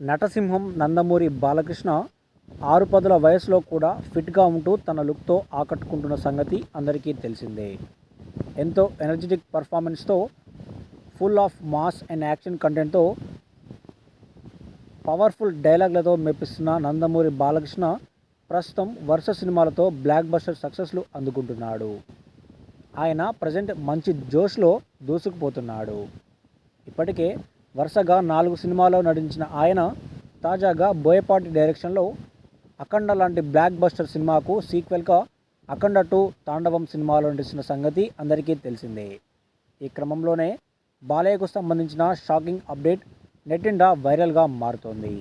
నటసింహం నందమూరి బాలకృష్ణ ఆరు పదుల వయసులో కూడా ఫిట్గా ఉంటూ తన లుక్తో ఆకట్టుకుంటున్న సంగతి అందరికీ తెలిసిందే. ఎంతో energetic పర్ఫార్మెన్స్తో full of mass and action కంటెంట్తో పవర్ఫుల్ డైలాగ్లతో మెప్పిస్తున్న నందమూరి బాలకృష్ణ ప్రస్తుతం వరుస సినిమాలతో బ్లాక్ బస్టర్ సక్సెస్లు అందుకుంటున్నాడు. ఆయన ప్రజెంట్ మంచి జోష్లో దూసుకుపోతున్నాడు. ఇప్పటికే వరుసగా నాలుగు సినిమాల్లో నటించిన ఆయన తాజాగా బోయపాటి డైరెక్షన్లో అఖండ లాంటి బ్లాక్ బస్టర్ సినిమాకు సీక్వెల్గా అఖండ టూ తాండవం సినిమాలో నటిస్తున్న సంగతి అందరికీ తెలిసిందే. ఈ క్రమంలోనే బాలయ్యకు సంబంధించిన షాకింగ్ అప్డేట్ నెట్టిండా వైరల్గా మారుతోంది.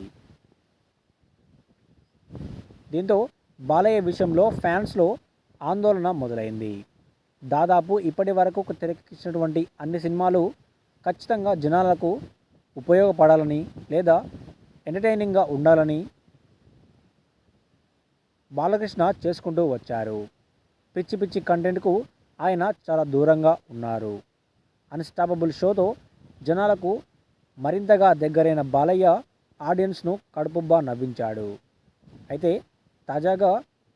దీంతో బాలయ్య విషయంలో ఫ్యాన్స్లో ఆందోళన మొదలైంది. దాదాపు ఇప్పటి వరకు తెరకెక్కించినటువంటి అన్ని సినిమాలు ఖచ్చితంగా జనాలకు ఉపయోగపడాలని లేదా ఎంటర్టైనింగ్గా ఉండాలని బాలకృష్ణ చేసుకుంటూ వచ్చారు. పిచ్చి పిచ్చి కంటెంట్కు ఆయన చాలా దూరంగా ఉన్నారు. అన్స్టాపబుల్ షోతో జనాలకు మరింతగా దగ్గరైన బాలయ్య ఆడియన్స్ను కడుపుబ్బా నవ్వించాడు. అయితే తాజాగా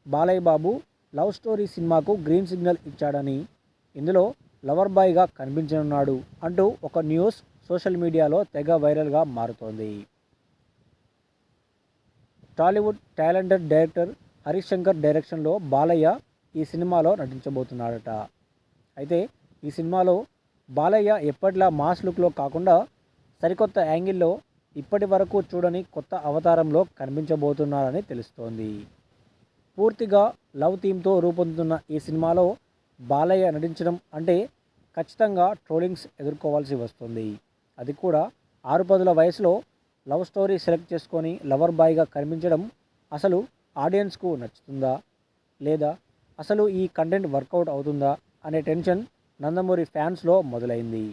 బాలయ్య బాబు లవ్ స్టోరీ సినిమాకు గ్రీన్ సిగ్నల్ ఇచ్చాడని ఇందులో లవర్ బాయ్గా కనిపించనున్నాడు అంటూ ఒక న్యూస్ సోషల్ మీడియాలో తెగ వైరల్గా మారుతోంది. Tollywood talented director Harish Shankar డైరెక్షన్లో బాలయ్య ఈ సినిమాలో నటించబోతున్నాడట. అయితే ఈ సినిమాలో బాలయ్య ఎప్పటిలా మాస్ లుక్లో కాకుండా సరికొత్త యాంగిల్లో ఇప్పటి వరకు చూడని కొత్త అవతారంలో కనిపించబోతున్నారని తెలుస్తోంది. పూర్తిగా లవ్ థీమ్తో రూపొందుతున్న ఈ సినిమాలో బాలయ్య నటించడం అంటే ఖచ్చితంగా ట్రోలింగ్స్ ఎదుర్కోవాల్సి వస్తుంది. అది కూడా ఆరు పదుల వయసులో లవ్ స్టోరీ సెలెక్ట్ చేసుకొని లవర్ బాయ్గా కనిపించడం అసలు ఆడియన్స్కు నచ్చుతుందా? లేదా అసలు ఈ కంటెంట్ వర్కౌట్ అవుతుందా? అనే టెన్షన్ నందమూరి ఫ్యాన్స్లో మొదలైంది.